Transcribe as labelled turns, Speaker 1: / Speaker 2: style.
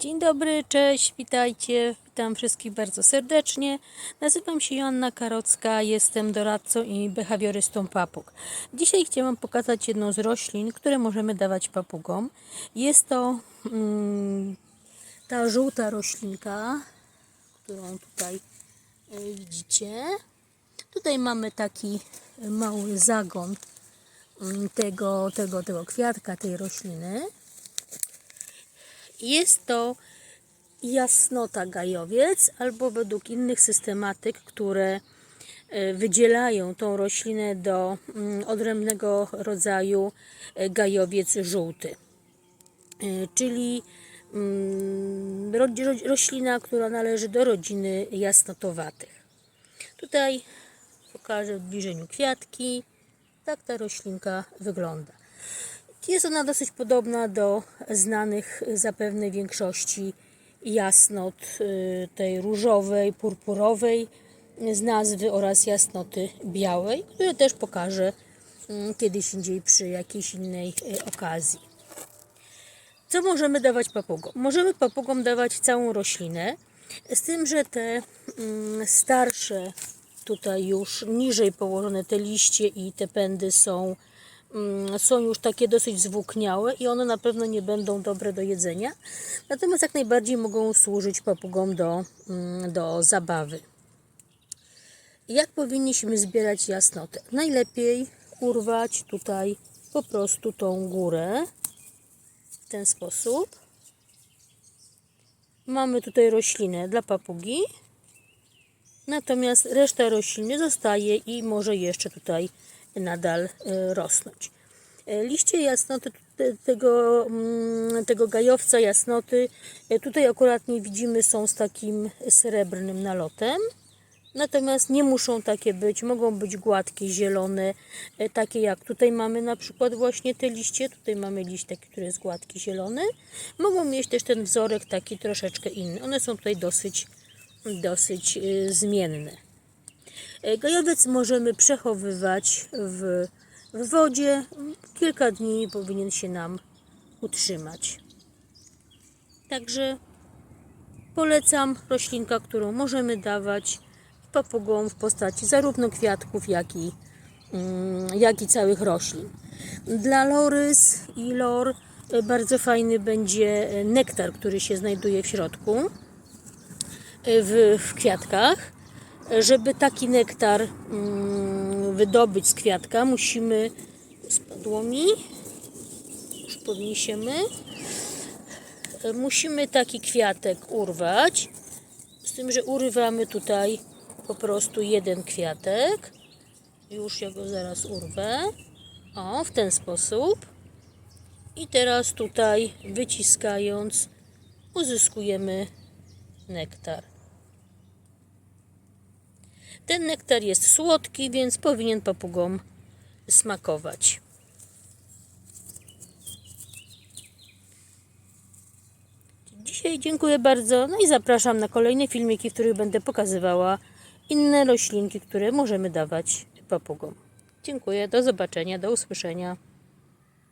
Speaker 1: Dzień dobry, cześć, witajcie. Witam wszystkich bardzo serdecznie. Nazywam się Joanna Karocka, jestem doradcą i behawiorystą papug. Dzisiaj chciałam pokazać jedną z roślin, które możemy dawać papugom. Jest to mm, ta żółta roślinka, którą tutaj e, widzicie. Tutaj mamy taki mały zagon mm, tego, tego, tego kwiatka, tej rośliny. Jest to jasnota gajowiec, albo według innych systematyk, które e, wydzielają tą roślinę do mm, odrębnego rodzaju e, gajowiec żółty. E, Czyli mm, ro- ro- roślina, która należy do rodziny jasnotowatych. Tutaj pokażę w zbliżeniu kwiatki. Tak ta roślinka wygląda. Jest ona dosyć podobna do znanych zapewne większości jasnot y, tej różowej, purpurowej z nazwy oraz jasnoty białej, które też pokażę mm, kiedyś indziej przy jakiejś innej y, okazji. Co możemy dawać papugom? Możemy papugom dawać całą roślinę, z tym, że te mm, starsze, tutaj już niżej położone te liście i te pędy są, są już takie dosyć zwłókniałe i one na pewno nie będą dobre do jedzenia. Natomiast jak najbardziej mogą służyć papugom do, mm, do zabawy. Jak powinniśmy zbierać jasnotę? Najlepiej urwać tutaj po prostu tą górę w ten sposób. Mamy tutaj roślinę dla papugi. Natomiast reszta rośliny zostaje i może jeszcze tutaj nadal e, rosnąć. E, Liście jasnoty te- tego, mm, tego gajowca jasnoty, e, tutaj akurat nie widzimy, są z takim srebrnym nalotem. Natomiast nie muszą takie być, mogą być gładkie, zielone, takie jak tutaj mamy na przykład właśnie te liście, tutaj mamy liść taki, który jest gładki, zielony. Mogą mieć też ten wzorek taki troszeczkę inny. One są tutaj dosyć, dosyć zmienne. E, Gajowiec możemy przechowywać w, w wodzie. Kilka dni powinien się nam utrzymać. Także polecam roślinka, którą możemy dawać papugom w postaci zarówno kwiatków, jak i, mm, jak i całych roślin. Dla lorys i lor e, bardzo fajny będzie e, nektar, który się znajduje w środku w, w kwiatkach. Żeby taki nektar mm, wydobyć z kwiatka, musimy. Spadło mi. Już podniesiemy. Musimy taki kwiatek urwać. Z tym, że urywamy tutaj po prostu jeden kwiatek. Już ja go zaraz urwę. O, w ten sposób. I teraz tutaj wyciskając uzyskujemy nektar. Ten nektar jest słodki, więc powinien papugom smakować. Dzisiaj dziękuję bardzo, no i zapraszam na kolejne filmiki, w których będę pokazywała inne roślinki, które możemy dawać papugom. Dziękuję, do zobaczenia, do usłyszenia.